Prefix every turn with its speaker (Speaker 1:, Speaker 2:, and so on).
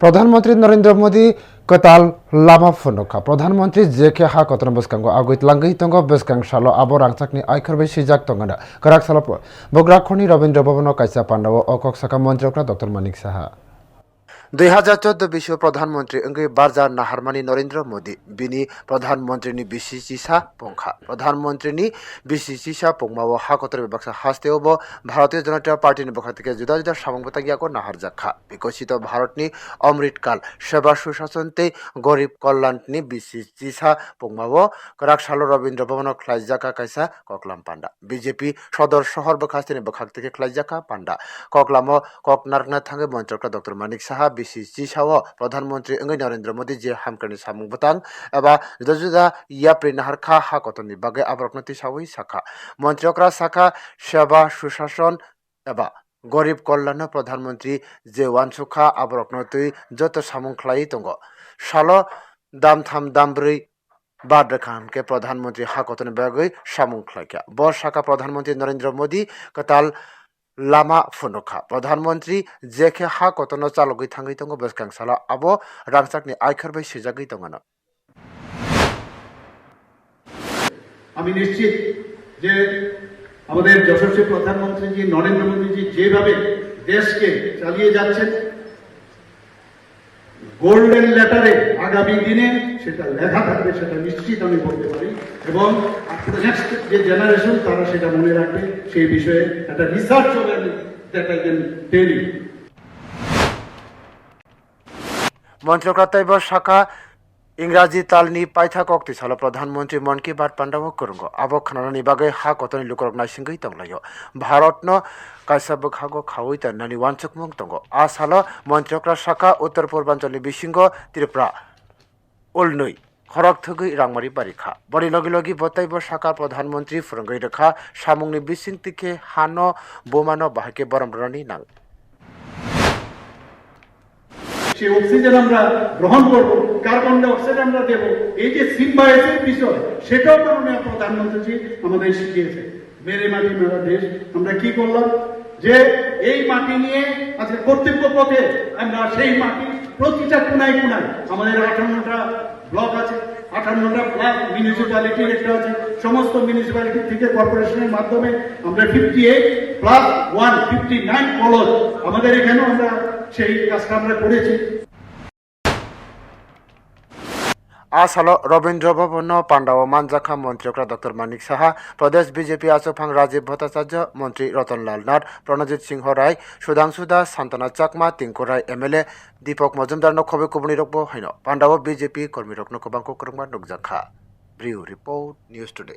Speaker 1: প্রধানমন্ত্রী নরেন্দ্র মোদী কতাল লামা ফনুখা প্রধানমন্ত্রী J K হা কতন বসকাঙ্গ আগুইত লাঙ্গি তঙ্গ বেসকাং সালো আবো রাংচাকনি আইখর bai সিজাক তঙ্গনা। করাক সালো বগ্রাখনি রবীন্দ্র ভবন কাইসা পান্ডব অকক শাখা মন্ত্রকরা ডক্টর মানিক সাহা। দুই হাজার চোদ্দ বিশ্ব প্রধানমন্ত্রী অঙ্গি বারজার নাহারমানি নরেন্দ্র মোদী। বিনি প্রধানমন্ত্রীনি বিসি চিসা পংখা। প্রধানমন্ত্রীনি বিসি চিসা পংমাও হাকতর বিবাকসা হাস্তেওব ভারতীয় জনতা পার্টিনি পক্ষ থেকে জুদা জুদা সামংবতা গিয়াকো নাহার জাখা বিকশিত ভারতনি অমৃতকাল। সেবা সুশাসনতে গরিব কল্যাণনি বিসি চিসা পংমাও করাক সালো রবীন্দ্র ভবন খ্লাইজাকা কাইসা ককলাম পান্ডা বিজেপি সদর শহর বখাস্তিনি বখাক থেকে খ্লাইজাকা পান্ডা ককলামো কক নারকনা থাঙ্গে মন্ত্রকরা ডক্টর মানিক সাহা বিসি চিসাও প্রধানমন্ত্রী অঙ্গৈ নরেন্দ্র মোদী যে হামকানি সামুং বতাং এবা জুদা জুদা ইয়াপ্রি নাহার খা হা কতনি বাগে আবরকনতি সাউই শাখা মন্ত্রকরা শাখা সেবা সুশাসন এবা গরিব কল্যাণ প্রধানমন্ত্রী যে ওয়ানসুখা আবরকনতি যত সামুং খ্লাই দङ সালো দাম থাম দামব্रै বাদ্রখানকে প্রধানমন্ত্রী হাকতন ব্যাগৈ সামুং খ্লাইকা ব শাখা প্রধানমন্ত্রী নরেন্দ্র মোদী কতাল লামা ফুনুখা। প্রধানমন্ত্রী জেখে হা কতন চালগৈ থাঙ্গৈ দङ বসকাং সালা আবো রাংচাকনি আইখার বাই সিজাগৈ দङ
Speaker 2: আমি নিশ্চিত যে আমাদের যশস্বী প্রধানমন্ত্রীজি, নরেন্দ্র মোদীজি যেভাবে দেশকে চালিয়ে যাচ্ছেন গোল্ডেন লেটারে আগামী দিনে সেটা লেখা থাকবে, সেটা নিশ্চিত আমি বলতে পারি। এবং নেক্সট যে জেনারেশন তারা সেটা মনে রাখবে, সেই বিষয়ে একটা রিসার্চ হবে দ্যাট আই ক্যান
Speaker 1: শাখা ইংরাজি তালনি পাইথা কক্তি সালো প্রধানমন্ত্রী মন কি বাত পান্ডাব করঙ্গ। আবো খানানি বাগে হা কতনি লুকরক নাইসিংগৈ তংলায় ভারতন কাইসাব খাগো খাওই তান্নানি ওয়ানচুক মুং তঙ্গ আ সালো মন্ত্রকরা শাখা উত্তর পূর্বাঞ্চলনি বিশিঙ্গ ত্রিপুরা। উলনৈ খরক থগৈ রাংমারি বারিখা। বড়ি লগে লগে বতাইব শাখা প্রধানমন্ত্রী ফুরঙ্গৈ রেখা। সামুংনি বিসিং তিকে হানো বোমানো বাহাকে বরমরানি নাং।
Speaker 2: সেই অক্সিজেন আমরা গ্রহণ করব, কার্বন ডাই অক্সাইড আমরা দেব। এই যে সিম্বায়োসিস বিষয় সেটাও মাননীয় প্রধানমন্ত্রী আমাদের শিখিয়েছে মেরে মাটি, মেরা দেশ। আমরা কি করলাম? যে এই মাটি নিয়ে আজকে কর্তব্য পথে আমরা সেই মাটি প্রতিটা কোনায় কোনায়, আমাদের আঠান্নটা ব্লক আছে, আঠান্নটা ব্লক মিউনিসিপ্যালিটির একটা আছে, সমস্ত মিউনিসিপ্যালিটি থেকে কর্পোরেশনের মাধ্যমে আমরা fifty eight plus one fifty nine calls আমাদের এখানেও আমরা সেই কাজটা আমরা করেছি।
Speaker 1: আসালো রবীন্দ্র ভবন পাণ্ডাও মানজাখা মন্ত্রকরা ডক্টর মানিক সাহা, প্রদেশ বিজেপি আচফাং রাজীব ভট্টাচার্য, মন্ত্রী রতনলাল নাথ, প্রণজিৎ সিংহ রায়, সুধাংশু দাস সান্তনা চাকমা, টিঙ্কু রায় এমএলএ দীপক মজুমদার নখবে কুবনি রকবো হাইন পাণ্ডাও বিজেপি কর্মী রকন কবাংকো করংবা নুকজাখা। ব্রিউ রিপোর্ট, নিউজ টুডে।